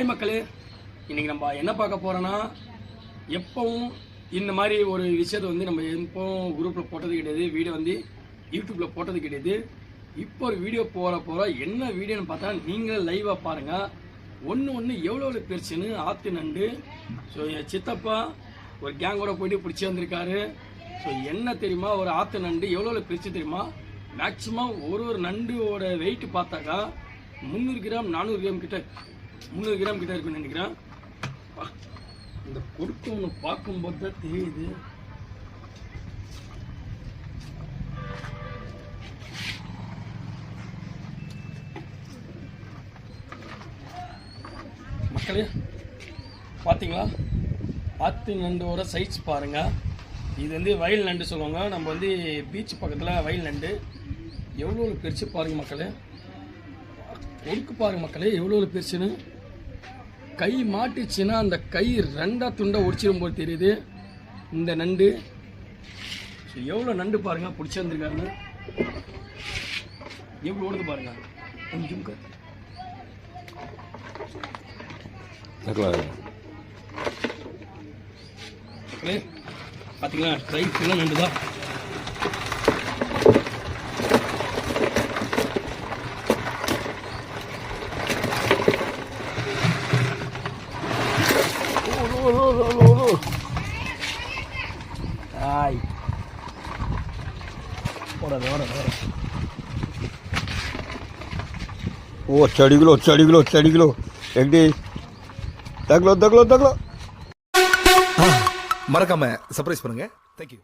இன்னைக்கு நம்ம என்ன பார்க்க போகிறோன்னா எப்பவும் இந்த மாதிரி ஒரு விஷயத்தை வந்து நம்ம எப்பவும் குரூப்பில் போட்டது கிடையாது வீடியோ வந்து யூடியூப்பில் போட்டது கிடையாது. இப்போ ஒரு வீடியோ போகிற போகிற என்ன வீடியோன்னு பார்த்தா நீங்களே லைவாக பாருங்கள் ஒன்று ஒன்று எவ்வளோ எவ்வளோ பெருசுன்னு ஆற்று நண்டு. ஸோ என் சித்தப்பா ஒரு கேங்கோட போயிட்டு பிடிச்சி வந்திருக்காரு. ஸோ என்ன தெரியுமா? ஒரு ஆற்று நண்டு எவ்வளோ எவ்வளோ பிரித்து தெரியுமா? மேக்ஸிமம் ஒரு ஒரு நண்டோட வெயிட் பார்த்தாக்கா முந்நூறு கிராம் நானூறு கிராம் கிட்ட முந்நூறு கிராம் கிட்ட இருக்குன்னு நினைக்கிறேன். இந்த கொடுக்கு ஒன்று பார்க்கும்போது தான் தெரியுது. மக்களே பார்த்தீங்களா நண்டு நண்டோட சைஸ் பாருங்கள் இது வந்து வயல் நண்டு சொல்லுவாங்க. நம்ம வந்து பீச் பக்கத்தில் வயல் நண்டு. எவ்வளோ பெருசு பாருங்கள் மக்களே. கொடுக்கு பாருங்கள் மக்களே எவ்வளோ பெருசுன்னு. கை மாட்டுச்சுன்னா அந்த கை ரெண்டா துண்டா ஒடிச்சிடும் போது தெரியுது. இந்த நண்டு. ஸோ எவ்வளோ நண்டு பாருங்க பிடிச்சி வந்திருக்காருன்னு. எவ்வளோ ஓடுது பாருங்க. கொஞ்சம் பார்த்தீங்களா ட்ரை ஃபுல்லாக நண்டு தான் Ay. Órale, चढ़ी गलो चढ़ी गलो चढ़ी गलो। एक दगलो दगलो दगलो। हाँ सरप्राइज़ पड़ेंगे थैंक यू